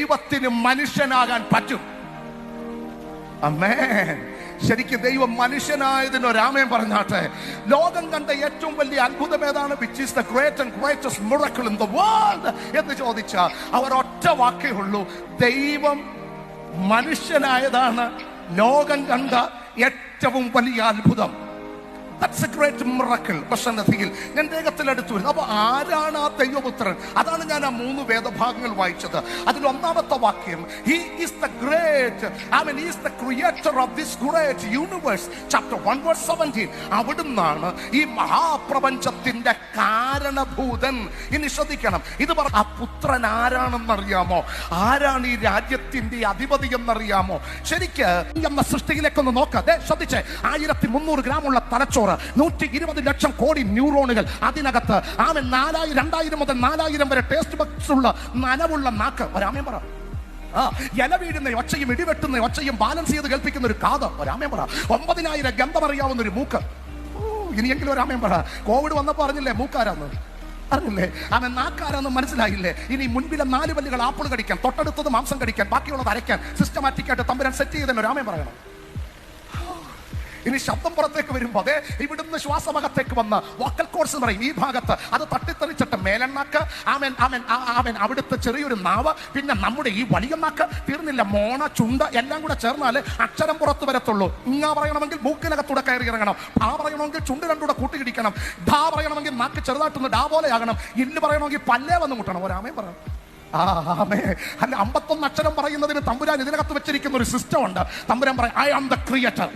ദൈവത്തിന് മനുഷ്യനാകാൻ പറ്റും. അമ്മേ ശരിക്കും ദൈവം മനുഷ്യനായതിന് ഒരാമയം പറഞ്ഞാട്ടെ. ലോകം കണ്ട ഏറ്റവും വലിയ അത്ഭുതം ഏതാണ്? Which is the greatest in the world എന്ന് ചോദിച്ച അവർ ഒറ്റ വാക്കേ ഉള്ളൂ. ദൈവം മനുഷ്യനായതാണ് ലോകം കണ്ട ഏറ്റവും വലിയ അത്ഭുതം. That's a great miracle. പ്രസന്നതയിൽ ഞാൻ വേഗത്തിൽ അടുത്തു വരുന്നു. അപ്പൊ ആരാണ് ആ ദൈവപുത്രൻ? അതാണ് ഞാൻ ആ മൂന്ന് വേദഭാഗങ്ങൾ വായിച്ചത്. അതിൽ ഒന്നാമത്തെ വാക്യം he is the great I mean is the creator of this great universe chapter one verse seventeen അവിടുന്നാണ് ഈ മഹാപ്രപഞ്ചത്തിന്റെ കാരണഭൂതൻ. ഇനി ശ്രദ്ധിക്കണം. ഇത് പറ ആ പുത്രൻ ആരാണെന്നറിയാമോ? ആരാണ് ഈ രാജ്യത്തിന്റെ അധിപതി എന്നറിയാമോ? ശരിക്ക് എന്ന സൃഷ്ടിയിലേക്കൊന്ന് നോക്കാതെ ശ്രദ്ധിച്ചേ. ആയിരത്തി മുന്നൂറ് ഗ്രാമുള്ള തലച്ചോറ് നൂറ്റി ഇരുപത് ലക്ഷം കോടി ന്യൂറോണുകൾ അതിനകത്ത്. ആമൻ നാലായിരം രണ്ടായിരം മുതൽ നാലായിരം വരെ ടേസ്റ്റ് ബക്സ് ഉള്ള നനവുള്ള നാക്ക്. ഒരാമയം പറ. ആ ഇല വീഴുന്ന ഒച്ചയും ഇടിവെട്ടുന്ന ഒച്ചയും ബാലൻസ് ചെയ്ത് കേൾപ്പിക്കുന്ന ഒരു കാത്. ഒരാമയം പറ. ഒമ്പതിനായിരം ഗന്ധമറിയാവുന്ന ഒരു മൂക്ക്. ഇനിയെങ്കിലും ഒരാമയം പറ. കോവിഡ് വന്നപ്പോ അറിഞ്ഞില്ലേ മൂക്കാരാന്ന്? അറിഞ്ഞില്ലേ? അവൻ നാക്കാരാന്ന് മനസ്സിലായില്ലേ? ഇനി മുൻപിലെ നാല് പല്ലുകൾ ആപ്പിൾ കടിക്കാൻ തൊട്ടടുത്തത് മാംസം കടിക്കാൻ ബാക്കിയുള്ളത് അരയ്ക്കാൻ സിസ്റ്റമാറ്റിക് ആയിട്ട് തമ്പുരാൻ സെറ്റ് ചെയ്തതിന് ഒരാമയം പറയണം. ഇനി ശബ്ദം പുറത്തേക്ക് വരുമ്പോൾ അതെ ഇവിടുന്ന് ശ്വാസമകത്തേക്ക് വന്ന് വോക്കൽ കോഴ്സ് എന്ന് പറയും. ഈ ഭാഗത്ത് അത് തട്ടിത്തെറിച്ചിട്ട് മേലെണ്ണാക്ക് ആമൻ ആമൻ ആമൻ അവിടുത്തെ ചെറിയൊരു നാവ് പിന്നെ നമ്മുടെ ഈ വലിയ നാക്ക് തീർന്നില്ല. മോണ ചുണ്ട എല്ലാം കൂടെ ചേർന്നാൽ അക്ഷരം പുറത്ത് വരത്തുള്ളൂ. ഇങ്ങ പറയണമെങ്കിൽ മൂക്കിനകത്തൂടെ കയറി ഇറങ്ങണം. ആ പറയണമെങ്കിൽ ചുണ്ട് രണ്ടൂടെ കൂട്ടിയിടിക്കണം. ധാ പറയണമെങ്കിൽ നാക്ക് ചെറുതായിട്ടൊന്ന് ഡാ പോലെ ആകണം. ഇല്ല് പറയണമെങ്കിൽ പല്ലേ വന്ന് മുട്ടണം. ഒരാമേ പറയണം. അല്ല അമ്പത്തൊന്ന് അക്ഷരം പറയുന്നതിന് തമ്പുരാൻ ഇതിനകത്ത് വെച്ചിരിക്കുന്ന ഒരു സിസ്റ്റം ഉണ്ട്. തമ്പുരാൻ പറയും ഐ ആം ദ ക്രിയേറ്റർ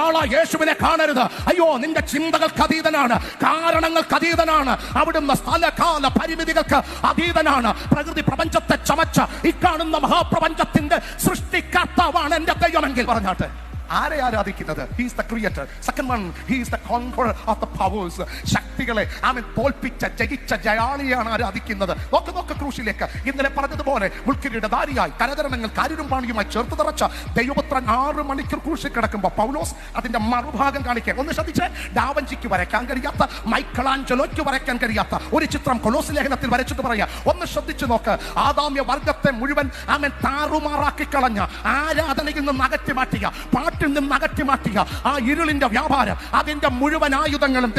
ഒരാളാ യേശുവിനെ കാണരുത്. അയ്യോ നിന്റെ ചിന്തകൾക്ക് അതീതനാണ്. കാരണങ്ങൾക്ക് അതീതനാണ്. അവിടുന്ന് സ്ഥലകാല പരിമിതികൾക്ക് അതീതനാണ്. പ്രകൃതി പ്രപഞ്ചത്തെ ചമച്ച ഈ കാണുന്ന മഹാപ്രപഞ്ചത്തിന്റെ സൃഷ്ടികർത്താവാണ് എന്റെ ദൈവമെങ്കിൽ പറഞ്ഞാട്ടെ. ആരെ ആരാധിക്കുന്നത്? He's the creator second one he's the conqueror of the powers ശക്തികളെ അവൻ തോൽപ്പിച്ച ജയിച്ച ജയാളിയാണ് ആരാധിക്കുന്നത്. നോക്ക് നോക്ക് ക്രൂശിലേക്ക്. ഇന്നലെ പറഞ്ഞതുപോലെ ഉൾക്കിരിയുടെ ദാരിയായി കരതരണങ്ങൾ കാരിരും പാണിയുമായി ചേർത്ത് തറച്ച ദൈവപുത്രൻ ആറ് മണിക്കൂർ ക്രൂശിൽ കിടക്കുമ്പോൾ പൗലോസ് അതിന്റെ മറുഭാഗം കാണിക്കാൻ ഒന്ന് ശ്രദ്ധിച്ച്. ഡാവഞ്ചിക്ക് വരയ്ക്കാൻ കഴിയാത്ത മൈക്കളാഞ്ചലോയ്ക്ക് വരയ്ക്കാൻ കഴിയാത്ത ഒരു ചിത്രം കൊലോസ് ലേഖനത്തിൽ വരച്ചിട്ട് പറയാ. ഒന്ന് ശ്രദ്ധിച്ചു നോക്ക്. ആദാമ്യ വർഗത്തെ മുഴുവൻ അവൻ താറുമാറാക്കി കളഞ്ഞ ആരാധനയിൽ നിന്ന് അകറ്റി മാറ്റിയ പാട്ടിൽ നിന്ന് അകറ്റി മാറ്റിയ ആ ഇരുളിന്റെ വ്യാപാരം അതിന്റെ മുഴുവൻ ആയുധങ്ങളും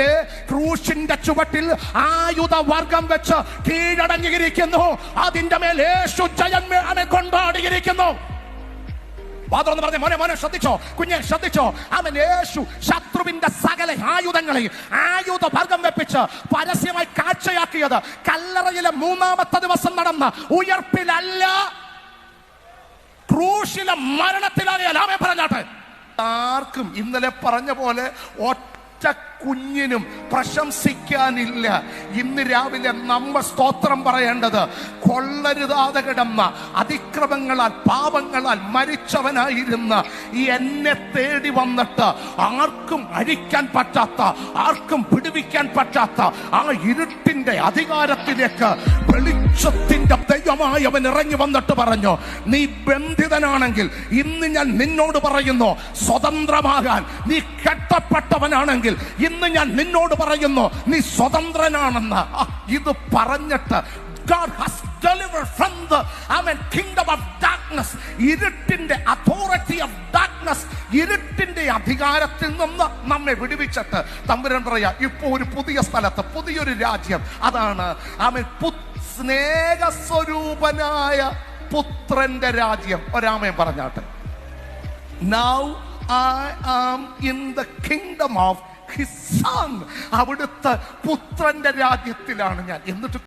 ക്രൂശിന്റെ ചുവട്ടിൽ ആയുധ വർഗം വെച്ച് കീഴടങ്ങിയിരിക്കുന്നു. അതിന്റെ മേൽ യേശു ജയം അവൻ കൊണ്ടാടിയിരിക്കുന്നു പാത്രം പറഞ്ഞ മോനെ മോനെ ശ്രദ്ധിച്ചോ? കുഞ്ഞെ ശ്രദ്ധിച്ചോ? അവൻ യേശു ശത്രുവിന്റെ സകല ആയുധങ്ങളെയും ആയുധ വർഗം വെപ്പിച്ച് പരസ്യമായി കാഴ്ചയാക്കിയത് കല്ലറയിലെ മൂന്നാമത്തെ ദിവസം നടന്ന ഉയർപ്പിലല്ല ക്രൂശിലെ മരണത്തിലാകെ ആമേ പറഞ്ഞാട്ടെ. ആർക്കും ഇന്നലെ പറഞ്ഞ പോലെ ഒറ്റ കുഞ്ഞിനും പ്രശംസിക്കാനില്ല. ഇന്ന് രാവിലെ നമ്മ സ്തോത്രം പറയേണ്ടത് കൊള്ളരുതാതെ കിടന്ന അതിക്രമങ്ങളാൽ പാപങ്ങളാൽ മരിച്ചവനായിരുന്ന ഈ എന്നെ തേടി വന്നിട്ട് ആർക്കും അഴിക്കാൻ പറ്റാത്ത ആർക്കും വിടുവിക്കാൻ പറ്റാത്ത ആ ഇരുട്ടിന്റെ അധികാരത്തിലേക്ക് വെളിച്ചത്തിന്റെ ദൈവമായി അവൻ ഇറങ്ങി വന്നിട്ട് പറഞ്ഞു നീ ബന്ധിതനാണെങ്കിൽ ഇന്ന് ഞാൻ നിന്നോട് പറയുന്നു സ്വതന്ത്രമാകാൻ നീ കെട്ടപ്പെട്ടവനാണെങ്കിൽ ഇന്ന് ഞാൻ നിന്നോട് പറയുന്നു. നീ സ്വതന്ത്രനാണെന്ന്. ഇത് പറഞ്ഞിട്ട് God has delivered from the I kingdom of darkness ഇരുട്ടിന്റെ അതോറിറ്റി ഓഫ് ഡാർക്ക്നെസ് ഇരുട്ടിന്റെ അധികാരത്തിൽ നിന്ന് നമ്മെ വിടുവിച്ചിട്ട്. തമ്പുരൻ പറയാ ഇപ്പൊ ഒരു പുതിയ സ്ഥലത്ത് പുതിയൊരു രാജ്യം. അതാണ് അവൻ സ്നേഹസ്വരൂപനായ പുത്രന്റെ രാജ്യം. ഒരാമയം പറഞ്ഞാട്ടെ. Now I am in the kingdom of son. അവിടുത്തെ പുത്രന്റെ രാജ്യത്തിലാണ് ഞാൻ എന്നിട്ട്